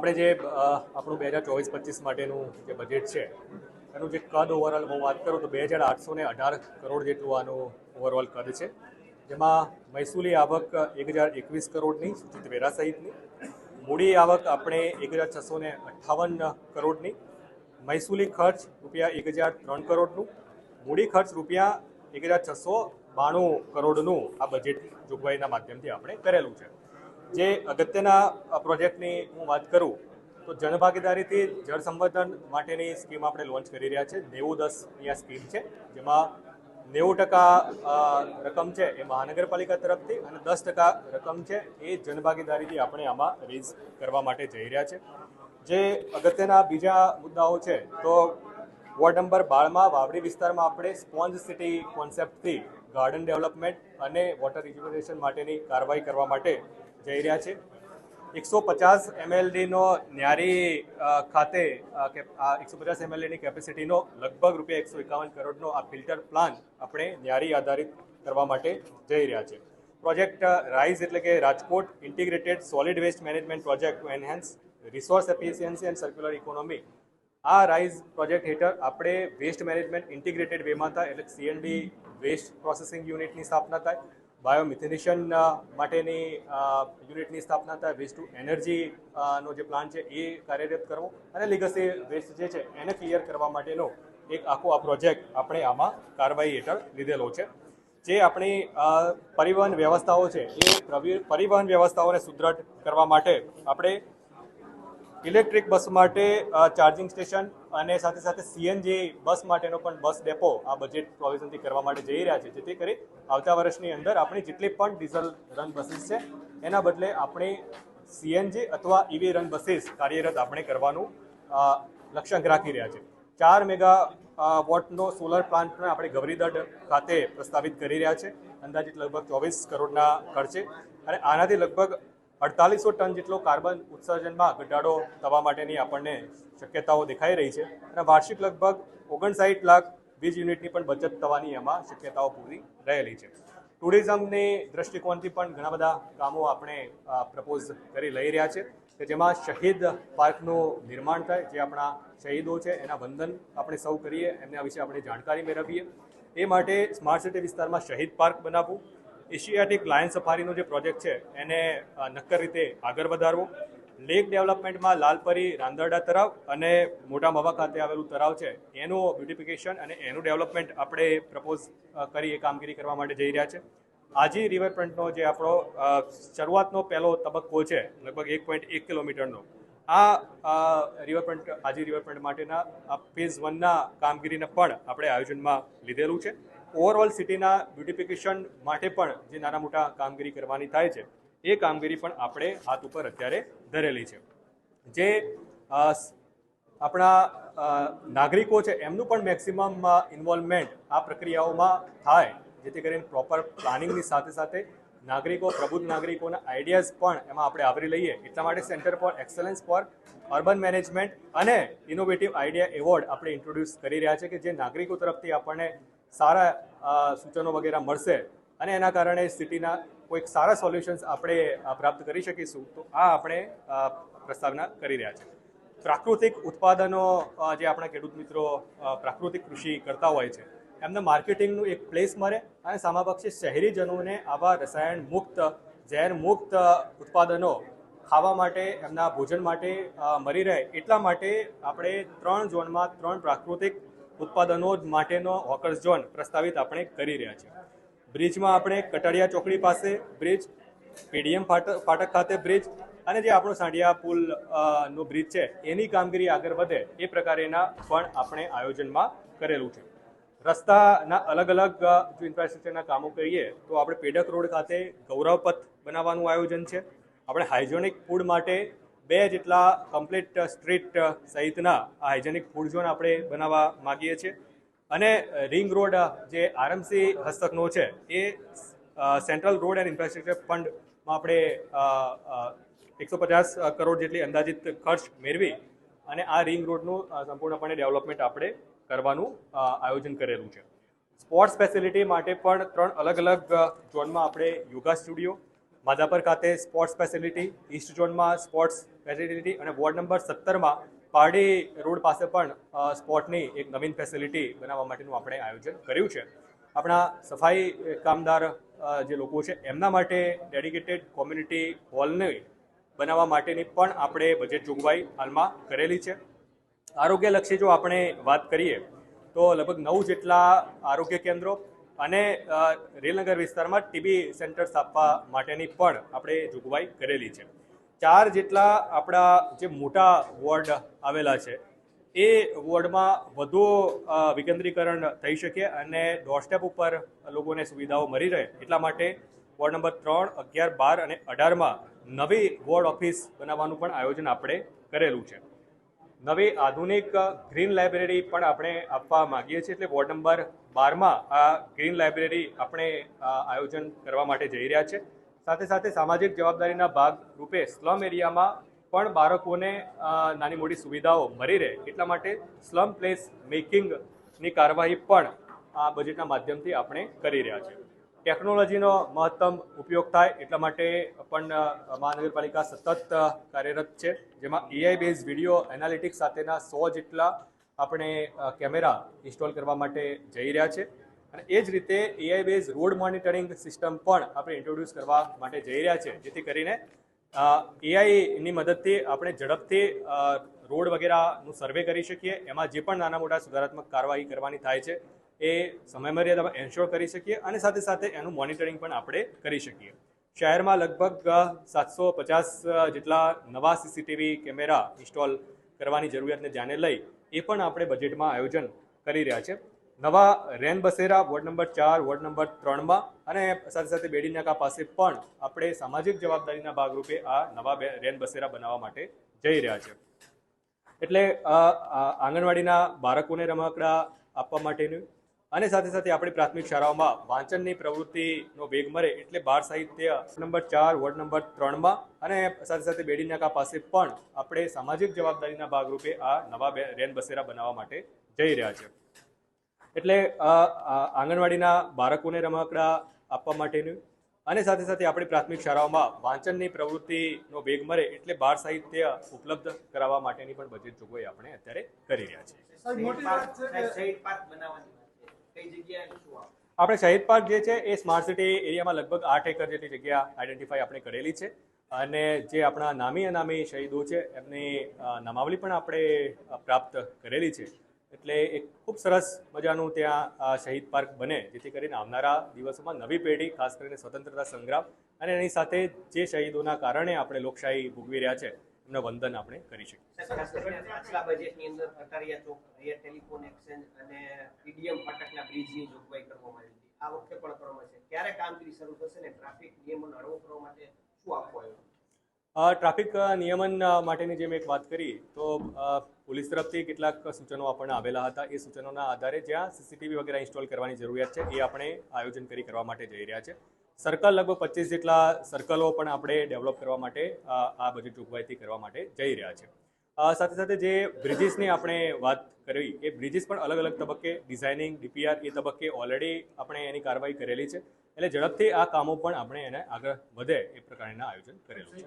આપણે જે આપણું બે હજાર ચોવીસ પચીસ માટેનું જે બજેટ છે, એનું જે કદ ઓવરઓલ હું વાત કરું તો બે હજાર આઠસો ને અઢાર કરોડ જેટલું આનું ઓવરઓલ કદ છે. જેમાં મહેસૂલી આવક એક હજાર એકવીસ કરોડની, સૂચિત વેરા સહિતની. મૂડી આવક આપણે એક હજાર છસો ને અઠ્ઠાવન કરોડની. મહેસૂલી ખર્ચ રૂપિયા એક હજાર ત્રણ કરોડનું. મૂડી ખર્ચ રૂપિયા એક હજાર છસો બાણું કરોડનું આ બજેટ જોગવાઈના માધ્યમથી આપણે કરેલું છે. જે અગત્યના પ્રોજેક્ટની હું વાત કરું, તો જનભાગીદારીથી જળ સંવર્ધન માટેની સ્કીમ આપણે લોન્ચ કરી રહ્યા છે. નેવું દસની આ સ્કીમ છે, જેમાં નેવું ટકા રકમ છે એ મહાનગરપાલિકા તરફથી અને દસ ટકા રકમ છે એ જનભાગીદારીથી આપણે આમાં રેઝ કરવા માટે જઈ રહ્યા છે. જે અગત્યના બીજા મુદ્દાઓ છે, તો વોર્ડ નંબર બારમાં વાવડી વિસ્તારમાં આપણે સ્પોન્જ સિટી કોન્સેપ્ટથી ગાર્ડન ડેવલપમેન્ટ અને વોટર રિજ્યુનેશન માટેની કાર્યવાહી કરવા માટે જઈ રહ્યા છે. એકસો પચાસ એમએલડીનો ન્યારી ખાતે એકસો પચાસ એમએલડીની કેપેસિટીનો લગભગ રૂપિયા એકસો એકાવન કરોડનો આ ફિલ્ટર પ્લાન આપણે ન્યારી આધારિત કરવા માટે જઈ રહ્યા છે. પ્રોજેક્ટ રાઇઝ એટલે કે Rajkot integrated solid waste management project to enhance resource efficiency and circular economy આ રાઇઝ પ્રોજેક્ટ હેઠળ આપણે વેસ્ટ મેનેજમેન્ટ ઇન્ટિગ્રેટેડ વેમાં હતા, એટલે સીએનડી વેસ્ટ પ્રોસેસિંગ યુનિટની સ્થાપના થાય, બાયોમિથેનેશન માટેની યુનિટની સ્થાપના થાય વેસ્ટ ટુ એનર્જી નો જે પ્લાન છે એ કાર્યરત કરવો અને લીગસી વેસ્ટ જે છે એને ક્લિયર કરવા માટેનો એક આખો આ પ્રોજેક્ટ આપણે આમાં કાર્યવાહી હેઠળ લીધેલો છે. જે આપણી પરિવહન વ્યવસ્થાઓ છે એ પ્રવિ- પરિવહન વ્યવસ્થાઓને સુદૃઢ કરવા માટે આપણે ઇલેક્ટ્રિક બસ માટે ચાર્જિંગ સ્ટેશન અને સાથે સાથે સીએનજી બસ માટેનો પણ બસ ડેપો આ બજેટ પ્રોવિઝનથી કરવા માટે જઈ રહ્યા છે. જેથી કરી આવતા વર્ષની અંદર આપણી જેટલી પણ ડીઝલ રન બસીસ છે, એના બદલે આપણે સીએનજી અથવા ઈવી રન બસીસ કાર્યરત આપણે કરવાનું લક્ષ્યાંક રાખી રહ્યા છે. ચાર મેગા વોટનો સોલર પ્લાન્ટ પણ આપણે ગૌરીદડ ખાતે પ્રસ્તાવિત કરી રહ્યા છે. અંદાજિત લગભગ ચોવીસ કરોડના ખર્ચે. અને આનાથી લગભગ અડતાલીસો ટન જેટલો કાર્બન ઉત્સર્જનમાં ઘટાડો થવા માટેની આપણને શક્યતાઓ દેખાઈ રહી છે. અને વાર્ષિક લગભગ ઓગણસાઠ લાખ વીજ યુનિટની પણ બચત થવાની એમાં શક્યતાઓ પૂરી રહેલી છે. ટુરિઝમની દ્રષ્ટિકોણથી પણ ઘણા બધા કામો આપણે પ્રપોઝ કરી લઈ રહ્યા છે કે જેમાં શહીદ પાર્કનું નિર્માણ થાય, જે આપણા શહીદો છે, એના વંદન આપણે સૌ કરીએ, એમના વિશે આપણે જાણકારી મેળવીએ. એ માટે સ્માર્ટ સિટી વિસ્તારમાં શહીદ પાર્ક બનાવવું એશિયાટિક લાયન સફારીનો જે પ્રોજેક્ટ છે, એને નક્કર રીતે આગળ વધારવો. લેક ડેવલપમેન્ટમાં લાલપરી રાંદરડા તળાવ અને મોટા મવા ખાતે આવેલું તળાવ છે, એનું બ્યુટિફિકેશન અને એનું ડેવલપમેન્ટ આપણે પ્રપોઝ કરી એ કામગીરી કરવા માટે જઈ રહ્યા છે. આજી રિવરફ્રન્ટનો જે આપણો શરૂઆતનો પહેલો તબક્કો છે, લગભગ એક પોઈન્ટ એક કિલોમીટરનો. આ રિવરફ્રન્ટ, આજી રિવરફ્રન્ટ માટેના ફેઝ વનના કામગીરીને પણ આપણે આયોજનમાં લીધેલું છે. ઓવરઓલ સિટીના બ્યુટિફિકેશન માટે પણ જે નાના મોટા કામગીરી કરવાની થાય છે, એ કામગીરી પણ આપણે હાથ ઉપર અત્યારે ધરેલી છે. જે આપણા નાગરિકો છે, એમનું પણ મેક્સિમમ ઇન્વોલ્વમેન્ટ આ પ્રક્રિયાઓમાં થાય, જેથી કરીને પ્રોપર પ્લાનિંગની સાથે સાથે નાગરિકો, પ્રબુદ્ધ નાગરિકોના આઈડિયાઝ પણ એમાં આપણે આવરી લઈએ. એટલા માટે centre for excellence for urban management અને ઇનોવેટિવ આઈડિયા એવોર્ડ આપણે ઇન્ટ્રોડ્યુસ કરી રહ્યા છે કે જે નાગરિકો તરફથી આપણને સારા સૂચનો વગેરે મળશે અને એના કારણે સિટીના કોઈક સારા સોલ્યુશન્સ આપણે પ્રાપ્ત કરી શકીશું, તો આ આપણે પ્રસ્તાવના કરી રહ્યા છીએ પ્રાકૃતિક ઉત્પાદનો જે આપણા ખેડૂત મિત્રો પ્રાકૃતિક કૃષિ કરતા હોય છે, એમને માર્કેટિંગનું એક પ્લેસ મળે અને સામાપક્ષી શહેરીજનોને આવા રસાયણ મુક્ત, ઝેર મુક્ત ઉત્પાદનો ખાવા માટે, એમના ભોજન માટે મળી રહે એટલા માટે આપણે ત્રણ ઝોનમાં ત્રણ પ્રાકૃતિક ઉત્પાદનો માટેનો હોકર્સ ઝોન પ્રસ્તાવિત આપણે કરી રહ્યા છીએ. બ્રિજમાં આપણે કટાડિયા ચોકડી પાસે બ્રિજ પીડીએમ ફાટક ફાટક ખાતે બ્રિજ અને જે આપણો સાંઢિયા પુલ નો બ્રિજ છે, એની કામગીરી આગળ વધે એ પ્રકારેના પણ આપણે આયોજનમાં કરેલું છે. રસ્તાના અલગ અલગ જો ઇન્ફ્રાસ્ટ્રક્ચરના કામો કરીએ, તો આપણે પેડક રોડ ખાતે ગૌરવપથ બનાવવાનું આયોજન છે. આપણે હાઇજેનિક ફૂડ માટે બે જેટલા કમ્પ્લીટ સ્ટ્રીટ સહિતના હાઇજેનિક ફૂડ ઝોન આપણે બનાવવા માગીએ છીએ. અને રિંગ રોડ જે આરએમસી હસ્તકનો છે, એ સેન્ટ્રલ રોડ એન્ડ ઇન્ફ્રાસ્ટ્રક્ચર ફંડમાં આપણે એકસો પચાસ કરોડ જેટલી અંદાજિત ખર્ચ મેળવી અને આ રિંગ રોડનું સંપૂર્ણપણે ડેવલપમેન્ટ આપણે કરવાનું આયોજન કરેલું છે. સ્પોર્ટ્સ ફેસિલિટી માટે પણ ત્રણ અલગ અલગ ઝોનમાં આપણે યોગા સ્ટુડિયો માધાપર ખાતે સ્પોર્ટ્સ ફેસિલિટી ઈસ્ટ ઝોનમાં સ્પોર્ટ્સ ફેસિલિટી અને વોર્ડ નંબર સત્તરમાં પારડી રોડ પાસે પણ સ્પોર્ટની એક નવીન ફેસિલિટી બનાવવા માટેનું આપણે આયોજન કર્યું છે. આપણા સફાઈ કામદાર જે લોકો છે, એમના માટે ડેડિકેટેડ કોમ્યુનિટી હોલને બનાવવા માટેની પણ આપણે બજેટ જોગવાઈ હાલમાં કરેલી છે. આરોગ્યલક્ષી જો આપણે વાત કરીએ, તો લગભગ નવ જેટલા આરોગ્ય કેન્દ્રો અને રેલનગર વિસ્તારમાં ટીબી સેન્ટર સ્થાપવા માટેની પણ આપણે જોગવાઈ કરેલી છે. ચાર જેટલા આપણા જે મોટા વોર્ડ આવેલા છે, એ વોર્ડમાં વધુ વિકેન્દ્રીકરણ થઈ શકે અને ડોરસ્ટેપ ઉપર લોકોને સુવિધાઓ મળી રહે એટલા માટે વોર્ડ નંબર ત્રણ, અગિયાર, બાર અને અઢારમાં નવી વોર્ડ ઓફિસ બનાવવાનું પણ આયોજન આપણે કરેલું છે. નવી આધુનિક ગ્રીન લાઇબ્રેરી પણ આપણે આપવા માગીએ છીએ. એટલે વોર્ડ નંબર બારમાં આ ગ્રીન લાઇબ્રેરી આપણે આયોજન કરવા માટે જઈ રહ્યા છે. સાથે સાથે સામાજિક જવાબદારીના ભાગ રૂપે સ્લમ એરિયામાં પણ બાળકોને નાની મોટી સુવિધાઓ મળી રહે. એટલા માટે સ્લમ પ્લેસ મેકિંગની કાર્યવાહી પણ આ બજેટના માધ્યમથી આપણે કરી રહ્યા છીએ. ટેકનોલોજીનો મહત્તમ ઉપયોગ થાય એટલા માટે પણ મહાનગરપાલિકા સતત કાર્યરત છે. જેમાં એઆઈ બેઝ વીડિયો એનાલિટિક્સ સાથેના સો જેટલા આપણે કેમેરા ઇન્સ્ટોલ કરવા માટે જઈ રહ્યા છે. અને એ જ રીતે AI base road monitoring system પણ આપણે ઇન્ટ્રોડ્યુસ કરવા માટે જઈ રહ્યા છે. જેથી કરીને એઆઈની મદદથી આપણે ઝડપથી રોડ વગેરેનું સર્વે કરી શકીએ. એમાં જે પણ નાના મોટા સુધારાત્મક કાર્યવાહી કરવાની થાય છે એ સમયમર્યાદામાં એન્શ્યોર કરી શકીએ અને સાથે સાથે એનું મોનિટરિંગ પણ આપણે કરી શકીએ. શહેરમાં લગભગ સાતસો પચાસ જેટલા નવા સીસીટીવી કેમેરા ઇન્સ્ટોલ કરવાની જરૂરિયાતને ધ્યાને લઈ એ પણ આપણે બજેટમાં આયોજન કરી રહ્યા છે. નવા રેન બસેરા વોર્ડ નંબર ચાર, વોર્ડ નંબર ત્રણમાં અને સાથે સાથે બેડીનાકા પાસે પણ આપણે સામાજિક જવાબદારીના ભાગરૂપે આ નવા રેન બસેરા બનાવવા માટે જઈ રહ્યા છે. એટલે આંગણવાડીના બાળકોને રમકડા આપવા માટેનું અને સાથે સાથે આપણી પ્રાથમિક શાળાઓમાં વાંચનની પ્રવૃત્તિનો વેગ મળે એટલે બાળ સાહિત્ય નંબર ચાર વોર્ડ નંબર ત્રણમાં અને સાથે સાથે બેડીનાકા પાસે પણ આપણે સામાજિક જવાબદારીના ભાગરૂપે આ નવા રેન બસેરા બનાવવા માટે જઈ રહ્યા છે એટલે આંગણવાડીના બાળકોને રમકડા આપવા માટેનું અને સાથે સાથે આપણી પ્રાથમિક શાળાઓમાં વાંચનની પ્રવૃત્તિનો વેગ મળે એટલે બાળ સાહિત્ય ઉપલબ્ધ કરાવવા માટેની પણ બજેટ જોગવાઈ આપણે અત્યારે કરી રહ્યા છીએ. આપણે શહીદ પાર્ક જે છે એ સ્માર્ટ સિટી એરિયામાં લગભગ આઠ એકર જેટલી જગ્યા આઈડેન્ટિફાઈ આપણે કરેલી છે. અને જે આપણા નામી અનામી શહીદો છે, એમની નામાવલી પણ આપણે પ્રાપ્ત કરેલી છે. એટલે એક ખૂબ સરસ મજાનું ત્યાં શહીદ પાર્ક બને, જેથી કરીને આવનારા દિવસોમાં નવી પેઢી, ખાસ કરીને સ્વતંત્રતા સંગ્રામ અને એની સાથે જે શહીદોના કારણે આપણે લોકશાહી ભોગવી રહ્યા છે એમનું વંદન આપણે કરી શકીએ. સાહેબ, ખાસ કરીને પાછલા બજેટની અંદર Kataria Chowk rear telephone exchange અને પીડીએમ ફાટકના બ્રિજની જોગવાઈ કરવામાં આવી હતી. આ વખતે પણ કરવામાં છે. ક્યારે કામગીરી શરૂ થશે ને ટ્રાફિક નિયમોને હળવો કરવા માટે શું આપવું ટ્રાફિક નિયમન માટેની જે મેં એક વાત કરી તો પોલીસ તરફથી કેટલાક સૂચનો આપણને આવેલા હતા. એ સૂચનોના આધારે જ્યાં સીસીટીવી વગેરે ઇન્સ્ટોલ કરવાની જરૂરિયાત છે એ આપણે આયોજન કરી કરવા માટે જઈ રહ્યા છે. સર્કલ લગભગ પચીસ જેટલા સર્કલો પણ આપણે ડેવલપ કરવા માટે આ બધી જોગવાઈથી કરવા માટે જઈ રહ્યા છે. સાથે સાથે જે બ્રિજીસની આપણે વાત કરવી એ બ્રિજીસ પણ અલગ અલગ તબક્કે ડિઝાઇનિંગ, ડીપીઆર એ તબક્કે ઓલરેડી આપણે એની કાર્યવાહી કરેલી છે. એટલે ઝડપથી આ કામો પણ આપણે એને આગળ વધે એ પ્રકારના આયોજન કરેલું છે.